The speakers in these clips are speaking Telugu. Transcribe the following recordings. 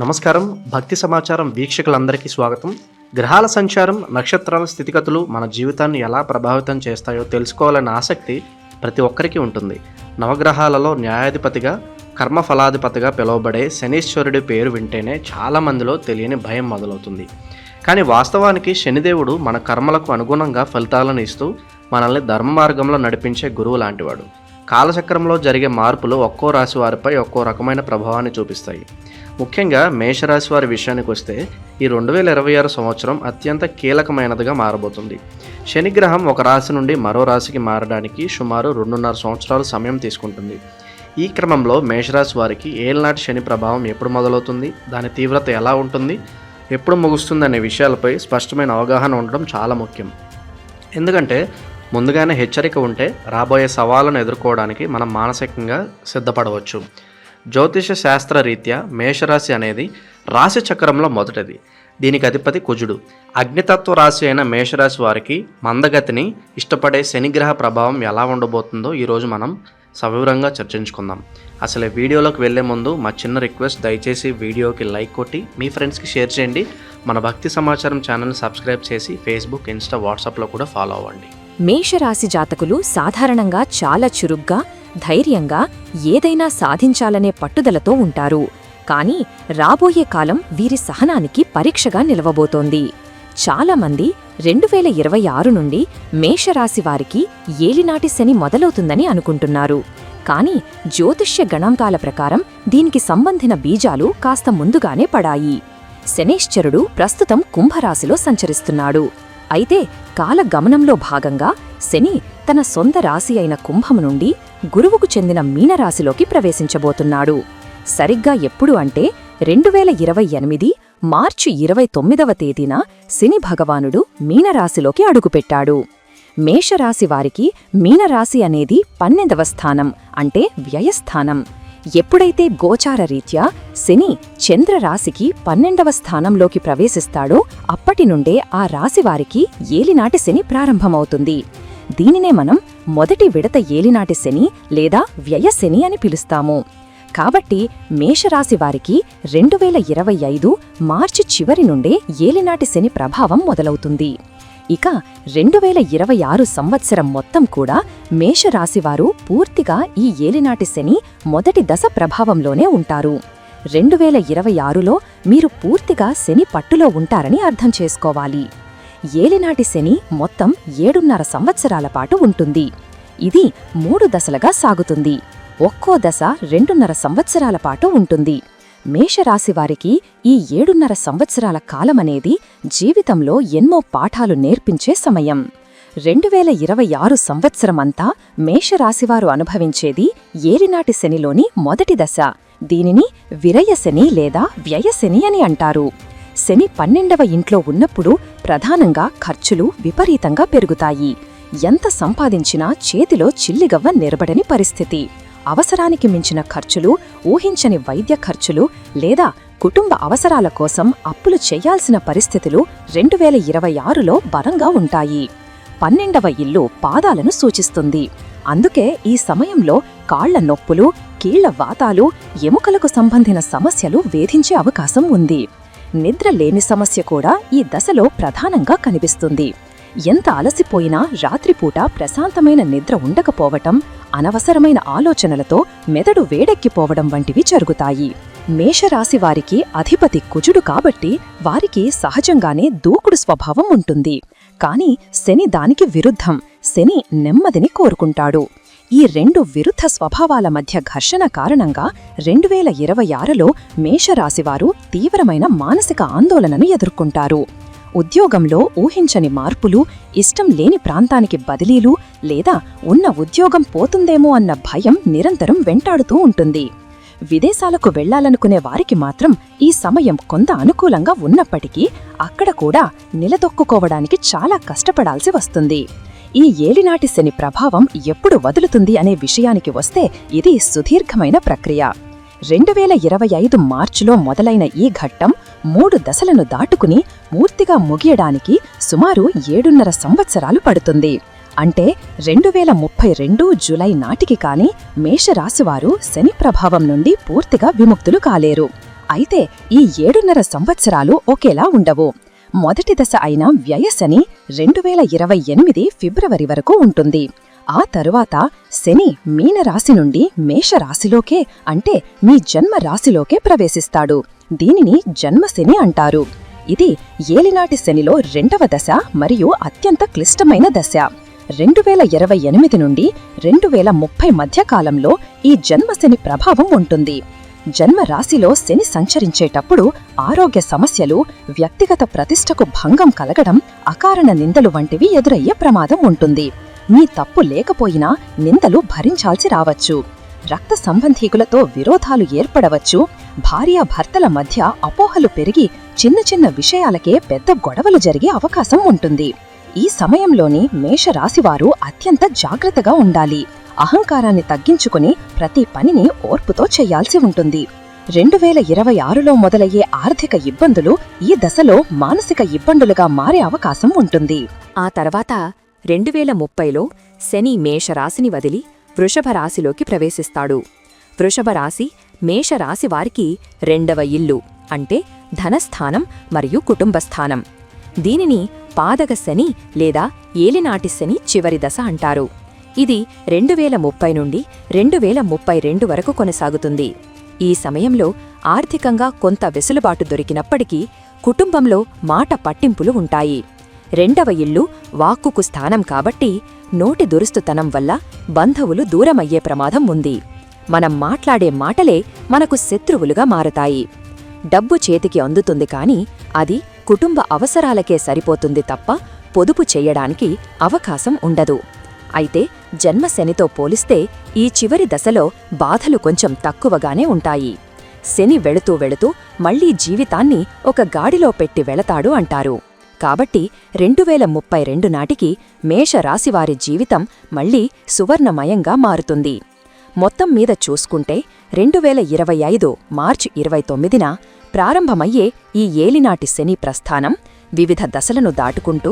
నమస్కారం. భక్తి సమాచారం వీక్షకులందరికీ స్వాగతం. గ్రహాల సంచారం నక్షత్రాల స్థితిగతులు మన జీవితాన్ని ఎలా ప్రభావితం చేస్తాయో తెలుసుకోవాలనే ఆసక్తి ప్రతి ఒక్కరికి ఉంటుంది. నవగ్రహాలలో న్యాయాధిపతిగా కర్మఫలాధిపతిగా పిలువబడే శనీశ్వరుడి పేరు వింటేనే చాలా మందిలో తెలియని భయం మొదలవుతుంది. కానీ వాస్తవానికి శనిదేవుడు మన కర్మలకు అనుగుణంగా ఫలితాలను ఇస్తూ మనల్ని ధర్మ మార్గంలో నడిపించే గురువు లాంటివాడు. కాలచక్రంలో జరిగే మార్పులు ఒక్కో రాశి వారిపై ఒక్కో రకమైన ప్రభావాన్ని చూపిస్తాయి. ముఖ్యంగా మేషరాశి వారి విషయానికి వస్తే ఈ రెండు వేల ఇరవై ఆరు సంవత్సరం అత్యంత కీలకమైనదిగా మారబోతుంది. శనిగ్రహం ఒక రాశి నుండి మరో రాశికి మారడానికి సుమారు రెండున్నర సంవత్సరాలు సమయం తీసుకుంటుంది. ఈ క్రమంలో మేషరాశి వారికి ఏళ్ళనాటి శని ప్రభావం ఎప్పుడు మొదలవుతుంది? దాని తీవ్రత ఎలా ఉంటుంది? ఎప్పుడు ముగుస్తుంది అనే విషయాలపై స్పష్టమైన అవగాహన ఉండడం చాలా ముఖ్యం. ఎందుకంటే ముందుగానే హెచ్చరిక ఉంటే రాబోయే సవాళ్ళను ఎదుర్కోవడానికి మనం మానసికంగా సిద్ధపడవచ్చు. జ్యోతిష శాస్త్ర రీత్యా మేషరాశి అనేది రాశి చక్రంలో మొదటిది. దీనికి అధిపతి కుజుడు. అగ్నితత్వ రాశి అయిన మేషరాశి వారికి మందగతిని ఇష్టపడే శనిగ్రహ ప్రభావం ఎలా ఉండబోతుందో ఈరోజు మనం సవివరంగా చర్చించుకుందాం. అసలు వీడియోలోకి వెళ్ళే ముందు మా చిన్న రిక్వెస్ట్ దయచేసి వీడియోకి లైక్ కొట్టి మీ ఫ్రెండ్స్కి షేర్ చేయండి. మన భక్తి సమాచారం ఛానల్ని సబ్స్క్రైబ్ చేసి ఫేస్బుక్ ఇన్స్టా వాట్సాప్లో కూడా ఫాలో అవ్వండి. మేషరాశి జాతకులు సాధారణంగా చాలా చురుగ్గా ధైర్యంగా ఏదైనా సాధించాలనే పట్టుదలతో ఉంటారు. కానీ రాబోయే కాలం వీరి సహనానికి పరీక్షగా నిలవబోతోంది. చాలామంది రెండు వేల ఇరవై ఆరు నుండి మేషరాశి వారికి ఏలినాటి శని మొదలవుతుందని అనుకుంటున్నారు. కాని జ్యోతిష్య గణాంకాల ప్రకారం దీనికి సంబంధిన బీజాలు కాస్త ముందుగానే పడాయి. శనేశ్చరుడు ప్రస్తుతం కుంభరాశిలో సంచరిస్తున్నాడు. అయితే కాలగమనంలో భాగంగా శని తన సొంత రాశి అయిన కుంభం నుండి గురువుకు చెందిన మీనరాశిలోకి ప్రవేశించబోతున్నాడు. సరిగ్గా ఎప్పుడు అంటే రెండు వేల ఇరవై ఎనిమిది మార్చి ఇరవై తొమ్మిదవ తేదీన శని భగవానుడు మీనరాశిలోకి అడుగుపెట్టాడు. మేషరాశి వారికి మీనరాశి అనేది పన్నెండవ స్థానం అంటే వ్యయస్థానం. ఎప్పుడైతే గోచార రీత్యా శని చంద్రరాశికి పన్నెండవ స్థానంలోకి ప్రవేశిస్తాడో అప్పటి నుండే ఆ రాశివారికి ఏలినాటి శని ప్రారంభమవుతుంది. దీనినే మనం మొదటి విడత ఏలినాటి శని లేదా వ్యయశని అని పిలుస్తాము. కాబట్టి మేషరాశి వారికి రెండు వేల ఇరవై ఐదు మార్చి చివరి నుండే ఏలినాటి శని ప్రభావం మొదలవుతుంది. ఇక రెండు వేల ఇరవై ఆరు సంవత్సరం మొత్తం కూడా మేషరాశివారు పూర్తిగా ఈ ఏలినాటి శని మొదటి దశ ప్రభావంలోనే ఉంటారు. రెండు వేల ఇరవై ఆరులో మీరు పూర్తిగా శని పట్టులో ఉంటారని అర్థం చేసుకోవాలి. ఏలినాటి శని మొత్తం ఏడున్నర సంవత్సరాల పాటు ఉంటుంది. ఇది మూడు దశలుగా సాగుతుంది. ఒక్కో దశ రెండున్నర సంవత్సరాల పాటు ఉంటుంది. మేషరాశివారికి ఈ ఏడున్నర సంవత్సరాల కాలమనేది జీవితంలో ఎన్నో పాఠాలు నేర్పించే సమయం. రెండు వేల ఇరవై ఆరు సంవత్సరమంతా మేషరాశివారు అనుభవించేది ఏలినాటి శనిలోని మొదటి దశ. దీనిని విరయశని లేదా వ్యయశని అని అంటారు. శని పన్నెండవ ఇంట్లో ఉన్నప్పుడు ప్రధానంగా ఖర్చులు విపరీతంగా పెరుగుతాయి. ఎంత సంపాదించినా చేతిలో చిల్లిగవ్వ నిలబడని పరిస్థితి. అవసరానికి మించిన ఖర్చులు ఊహించని వైద్య ఖర్చులు లేదా కుటుంబ అవసరాల కోసం అప్పులు చేయాల్సిన పరిస్థితులు రెండు వేల ఇరవై ఆరులో బలంగా ఉంటాయి. పన్నెండవ ఇల్లు పాదాలను సూచిస్తుంది. అందుకే ఈ సమయంలో కాళ్ళ నొప్పులు కీళ్ళ వాతాలు ఎముకలకు సంబంధిన సమస్యలు వేధించే అవకాశం ఉంది. నిద్ర లేని సమస్య కూడా ఈ దశలో ప్రధానంగా కనిపిస్తుంది. ఎంత అలసిపోయినా రాత్రిపూట ప్రశాంతమైన నిద్ర ఉండకపోవటం అనవసరమైన ఆలోచనలతో మెదడు వేడెక్కిపోవడం వంటివి జరుగుతాయి. మేషరాశి వారికి అధిపతి కుజుడు కాబట్టి వారికి సహజంగానే దూకుడు స్వభావం ఉంటుంది. కాని శని దానికి విరుద్ధం. శని నెమ్మదిని కోరుకుంటాడు. ఈ రెండు విరుద్ధ స్వభావాల మధ్య ఘర్షణ కారణంగా రెండు వేల ఇరవై ఆరులో మేషరాశివారు తీవ్రమైన మానసిక ఆందోళనను ఎదుర్కొంటారు. ఉద్యోగంలో ఊహించని మార్పులు ఇష్టం లేని ప్రాంతానికి బదిలీలు లేదా ఉన్న ఉద్యోగం పోతుందేమో అన్న భయం నిరంతరం వెంటాడుతూ ఉంటుంది. విదేశాలకు వెళ్ళాలనుకునే వారికి మాత్రం ఈ సమయం కొంత అనుకూలంగా ఉన్నప్పటికీ అక్కడ కూడా నిలదొక్కుకోవడానికి చాలా కష్టపడాల్సి వస్తుంది. ఈ ఏలినాటి శని ప్రభావం ఎప్పుడు వదులుతుంది అనే విషయానికి వస్తే ఇది సుదీర్ఘమైన ప్రక్రియ. రెండు వేల ఇరవై ఐదు మార్చిలో మొదలైన ఈ ఘట్టం మూడు దశలను దాటుకుని పూర్తిగా ముగియడానికి సుమారు ఏడున్నర సంవత్సరాలు పడుతుంది. అంటే రెండు వేల ముప్పై రెండు జులై నాటికి కానీ మేషరాశివారు శని ప్రభావం నుండి పూర్తిగా విముక్తులు కాలేరు. అయితే ఈ ఏడున్నర సంవత్సరాలు ఒకేలా ఉండవు. మొదటి దశ అయిన వ్యయశని రెండు వేల ఇరవై ఎనిమిది ఫిబ్రవరి వరకు ఉంటుంది. ఆ తరువాత శని మీనరాశి నుండి మేషరాశిలోకే అంటే మీ జన్మ రాశిలోకే ప్రవేశిస్తాడు. దీనిని జన్మశని అంటారు. ఇది ఏలినాటి శనిలో రెండవ దశ మరియు అత్యంత క్లిష్టమైన దశ. రెండు వేల ఇరవై ఎనిమిది నుండి రెండు వేల ముప్పై మధ్యకాలంలో ఈ జన్మశని ప్రభావం ఉంటుంది. జన్మ రాశిలో శని సంచరించేటప్పుడు ఆరోగ్య సమస్యలు వ్యక్తిగత ప్రతిష్టకు భంగం కలగడం అకారణ నిందలు వంటివి ఎదురయ్యే ప్రమాదం ఉంటుంది. మీ తప్పు లేకపోయినా నిందలు భరించాల్సి రావచ్చు. రక్త సంబంధీకులతో విరోధాలు ఏర్పడవచ్చు. భార్యాభర్తల మధ్య అపోహలు పెరిగి చిన్న చిన్న విషయాలకే పెద్ద గొడవలు జరిగే అవకాశం ఉంటుంది. ఈ సమయంలోని మేషరాశివారు అత్యంత జాగ్రత్తగా ఉండాలి. అహంకారాన్ని తగ్గించుకుని ప్రతి పనిని ఓర్పుతో చేయాల్సి ఉంటుంది. రెండు వేల ఇరవై ఆరులో మొదలయ్యే ఆర్థిక ఇబ్బందులు ఈ దశలో మానసిక ఇబ్బందులుగా మారే అవకాశం ఉంటుంది. ఆ తర్వాత రెండు వేల ముప్పైలో శని మేషరాశిని వదిలి వృషభ రాశిలోకి ప్రవేశిస్తాడు. వృషభ రాశి మేషరాశి వారికి రెండవ ఇల్లు అంటే ధనస్థానం మరియు కుటుంబస్థానం. దీనిని పాదక శని లేదా ఏలినాటి శని చివరి దశ అంటారు. ఇది రెండు వేల ముప్పై నుండి రెండు వేల ముప్పై రెండు వరకు కొనసాగుతుంది. ఈ సమయంలో ఆర్థికంగా కొంత వెసులుబాటు దొరికినప్పటికీ కుటుంబంలో మాట పట్టింపులు ఉంటాయి. రెండవ ఇల్లు వాక్కుకు స్థానం కాబట్టి నోటి దురుస్తుతనం వల్ల బంధువులు దూరమయ్యే ప్రమాదం ఉంది. మనం మాట్లాడే మాటలే మనకు శత్రువులుగా మారతాయి. డబ్బు చేతికి అందుతుంది కాని అది కుటుంబ అవసరాలకే సరిపోతుంది తప్ప పొదుపు చేయడానికి అవకాశం ఉండదు. అయితే జన్మశనితో పోలిస్తే ఈ చివరి దశలో బాధలు కొంచెం తక్కువగానే ఉంటాయి. శని వెళుతూ వెళుతూ మళ్ళీ జీవితాన్ని ఒక గాడిలో పెట్టి వెళతాడు అంటారు. కాబట్టి రెండు వేల ముప్పై రెండు నాటికి మేషరాశివారి జీవితం మళ్ళీ సువర్ణమయంగా మారుతుంది. మొత్తం మీద చూసుకుంటే రెండు వేల ఇరవై ఐదు మార్చి ఇరవై తొమ్మిదిన ప్రారంభమయ్యే ఈ ఏలినాటి శని ప్రస్థానం వివిధ దశలను దాటుకుంటూ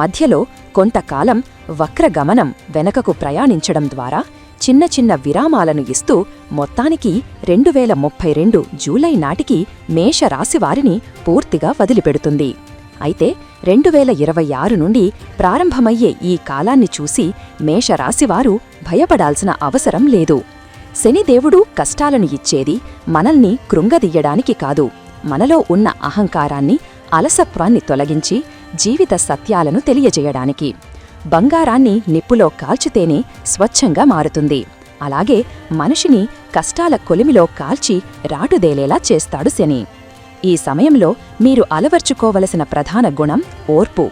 మధ్యలో కొంతకాలం వక్రగమనం వెనకకు ప్రయాణించడం ద్వారా చిన్న చిన్న విరామాలను ఇస్తూ మొత్తానికి రెండు వేల ముప్పై రెండు జూలై నాటికి మేషరాశివారిని పూర్తిగా వదిలిపెడుతుంది. అయితే రెండు వేల ఇరవై ఆరు నుండి ప్రారంభమయ్యే ఈ కాలాన్ని చూసి మేషరాశివారు భయపడాల్సిన అవసరం లేదు. శనిదేవుడు కష్టాలను ఇచ్చేది మనల్ని కృంగదీయడానికి కాదు. మనలో ఉన్న అహంకారాన్ని అలసత్వాన్ని తొలగించి జీవిత సత్యాలను తెలియజేయడానికి. బంగారాన్ని నిప్పులో కాల్చితేనే స్వచ్ఛంగా మారుతుంది. అలాగే మనిషిని కష్టాల కొలిమిలో కాల్చి రాటుదేలేలా చేస్తాడు శని. ఈ సమయంలో మీరు అలవర్చుకోవలసిన ప్రధాన గుణం ఓర్పు.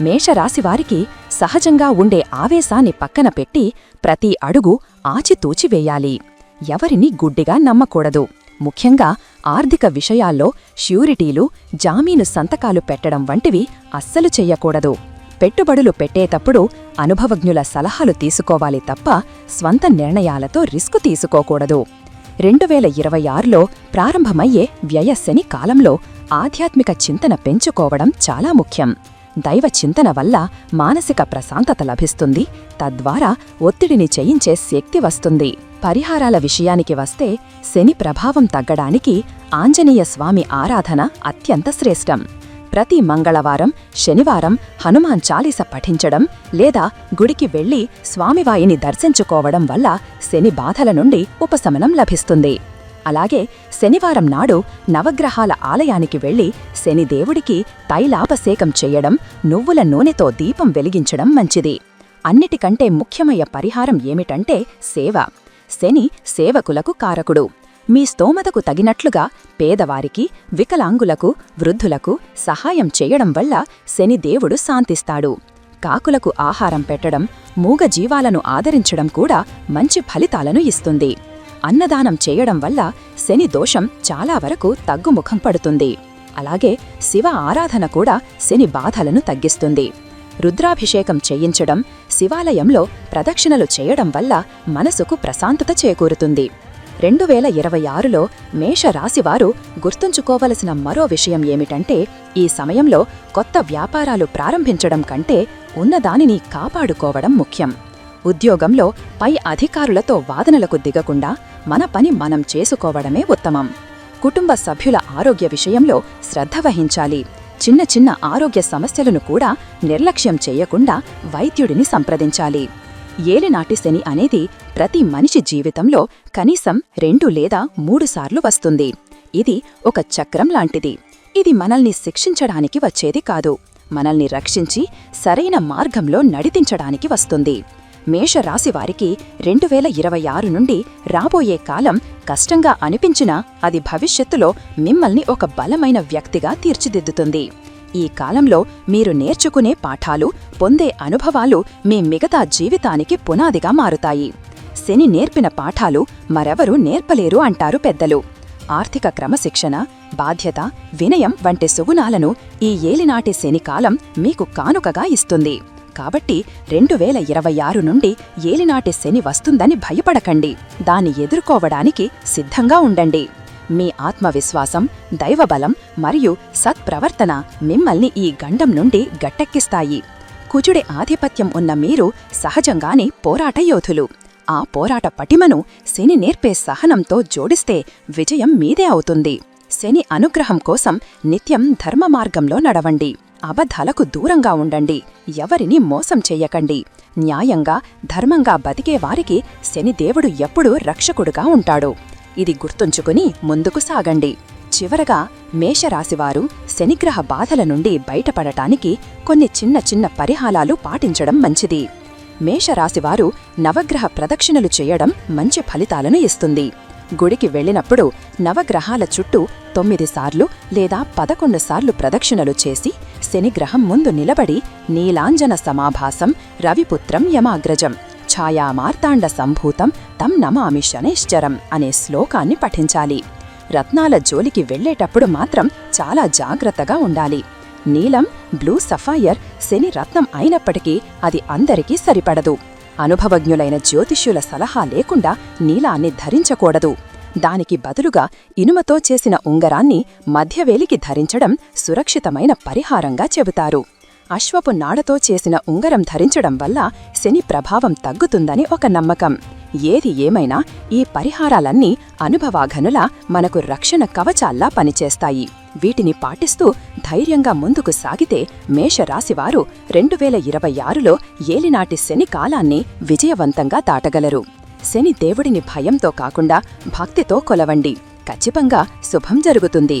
మేషరాశివారికి సహజంగా ఉండే ఆవేశాన్ని పక్కన పెట్టి ప్రతి అడుగు ఆచితూచి వేయాలి. ఎవరిని గుడ్డిగా నమ్మకూడదు. ముఖ్యంగా ఆర్థిక విషయాల్లో ష్యూరిటీలు జామీను సంతకాలు పెట్టడం వంటివి అస్సలు చెయ్యకూడదు. పెట్టుబడులు పెట్టేటప్పుడు అనుభవజ్ఞుల సలహాలు తీసుకోవాలి తప్ప స్వంత నిర్ణయాలతో రిస్కు తీసుకోకూడదు. రెండు వేల ఇరవై ఆరులో ప్రారంభమయ్యే వ్యయశని కాలంలో ఆధ్యాత్మిక చింతన పెంచుకోవడం చాలా ముఖ్యం. దైవ చింతన వల్ల మానసిక ప్రశాంతత లభిస్తుంది. తద్వారా ఒత్తిడిని చేయించే శక్తి వస్తుంది. పరిహారాల విషయానికి వస్తే శని ప్రభావం తగ్గడానికి ఆంజనేయ స్వామి ఆరాధన అత్యంత శ్రేష్టం. ప్రతి మంగళవారం శనివారం హనుమాన్ చాలీస పఠించడం లేదా గుడికి వెళ్ళి స్వామివాయిని దర్శించుకోవడం వల్ల శని బాధల నుండి ఉపశమనం లభిస్తుంది. అలాగే శనివారం నాడు నవగ్రహాల ఆలయానికి వెళ్ళి శనిదేవుడికి తైలాపసేకం చేయడం నువ్వుల నూనెతో దీపం వెలిగించడం మంచిది. అన్నిటికంటే ముఖ్యమయ్య పరిహారం ఏమిటంటే సేవ. శని సేవకులకు కారకుడు. మీ స్తోమతకు తగినట్లుగా పేదవారికి వికలాంగులకు వృద్ధులకు సహాయం చేయడం వల్ల శనిదేవుడు శాంతిస్తాడు. కాకులకు ఆహారం పెట్టడం మూగజీవాలను ఆదరించడం కూడా మంచి ఫలితాలను ఇస్తుంది. అన్నదానం చేయడం వల్ల శని దోషం చాలా వరకు తగ్గుముఖం పడుతుంది. అలాగే శివ ఆరాధన కూడా శని బాధలను తగ్గిస్తుంది. రుద్రాభిషేకం చేయించడం శివాలయంలో ప్రదక్షిణలు చేయడం వల్ల మనసుకు ప్రశాంతత చేకూరుతుంది. రెండు వేల ఇరవై ఆరులో మేషరాశివారు గుర్తుంచుకోవలసిన మరో విషయం ఏమిటంటే ఈ సమయంలో కొత్త వ్యాపారాలు ప్రారంభించడం కంటే ఉన్నదానిని కాపాడుకోవడం ముఖ్యం. ఉద్యోగంలో పై అధికారులతో వాదనలకు దిగకుండా మన పని మనం చేసుకోవడమే ఉత్తమం. కుటుంబ సభ్యుల ఆరోగ్య విషయంలో శ్రద్ధ వహించాలి. చిన్న చిన్న ఆరోగ్య సమస్యలను కూడా నిర్లక్ష్యం చేయకుండా వైద్యుడిని సంప్రదించాలి. ఏలినాటి శని అనేది ప్రతి మనిషి జీవితంలో కనీసం రెండు లేదా మూడు సార్లు వస్తుంది. ఇది ఒక చక్రం లాంటిది. ఇది మనల్ని శిక్షించడానికి వచ్చేది కాదు. మనల్ని రక్షించి సరైన మార్గంలో నడిపించడానికి వస్తుంది. మేషరాశివారికి రెండు వేల ఇరవై ఆరు నుండి రాబోయే కాలం కష్టంగా అనిపించినా అది భవిష్యత్తులో మిమ్మల్ని ఒక బలమైన వ్యక్తిగా తీర్చిదిద్దుతుంది. ఈ కాలంలో మీరు నేర్చుకునే పాఠాలు పొందే అనుభవాలు మీ మిగతా జీవితానికి పునాదిగా మారుతాయి. శని నేర్పిన పాఠాలు మరెవరూ నేర్పలేరు అంటారు పెద్దలు. ఆర్థిక క్రమశిక్షణ బాధ్యత వినయం వంటి సుగుణాలను ఈ ఏలినాటి శని కాలం మీకు కానుకగా ఇస్తుంది. కాబట్టి రెండు వేల ఇరవై ఆరు నుండి ఏలినాటి శని వస్తుందని భయపడకండి. దాన్ని ఎదుర్కోవడానికి సిద్ధంగా ఉండండి. మీ ఆత్మవిశ్వాసం దైవబలం మరియు సత్ప్రవర్తన మిమ్మల్ని ఈ గండం నుండి గట్టెక్కిస్తాయి. కుజుడి ఆధిపత్యం ఉన్న మీరు సహజంగానే పోరాట యోధులు. ఆ పోరాట పటిమను శని నేర్పే సహనంతో జోడిస్తే విజయం మీదే అవుతుంది. శని అనుగ్రహం కోసం నిత్యం ధర్మ మార్గంలో నడవండి. అబద్ధాలకు దూరంగా ఉండండి. ఎవరిని మోసం చెయ్యకండి న్యాయంగా ధర్మంగా బతికే వారికి శనిదేవుడు ఎప్పుడూ రక్షకుడుగా ఉంటాడు. ఇది గుర్తుంచుకుని ముందుకు సాగండి. చివరగా మేషరాశివారు శనిగ్రహ బాధల నుండి బయటపడటానికి కొన్ని చిన్న చిన్న పరిహారాలు పాటించడం మంచిది. మేషరాశివారు నవగ్రహ ప్రదక్షిణలు చేయడం మంచి ఫలితాలను ఇస్తుంది. గుడికి వెళ్ళినప్పుడు నవగ్రహాల చుట్టూ తొమ్మిది సార్లు లేదా పదకొండు సార్లు ప్రదక్షిణలు చేసి శనిగ్రహం ముందు నిలబడి నీలాంజన సమాభాసం రవిపుత్రం యమాగ్రజం ఛాయామార్తాండ సంభూతం తం నమామి శనేశ్చరం అనే శ్లోకాన్ని పఠించాలి. రత్నాల జోలికి వెళ్ళేటప్పుడు మాత్రం చాలా జాగ్రత్తగా ఉండాలి. నీలం బ్లూ సఫాయర్ శని రత్నం అయినప్పటికీ అది అందరికీ సరిపడదు. అనుభవజ్ఞులైన జ్యోతిష్యుల సలహా లేకుండా నీలాన్ని ధరించకూడదు. దానికి బదులుగా ఇనుమతో చేసిన ఉంగరాన్ని మధ్యవేలికి ధరించడం సురక్షితమైన పరిహారంగా చెబుతారు. అశ్వపు నాడతో చేసిన ఉంగరం ధరించడం వల్ల శని ప్రభావం తగ్గుతుందని ఒక నమ్మకం. ఏది ఏమైనా ఈ పరిహారాలన్నీ అనుభవాఘనుల మనకు రక్షణ కవచాల్లా పనిచేస్తాయి. వీటిని పాటిస్తూ ధైర్యంగా ముందుకు సాగితే మేషరాశివారు రెండు వేల ఇరవై ఆరులో ఏలినాటి శని కాలాన్ని విజయవంతంగా దాటగలరు. శని దేవుడిని భయంతో కాకుండా భక్తితో కొలవండి. ఖచ్చితంగా శుభం జరుగుతుంది.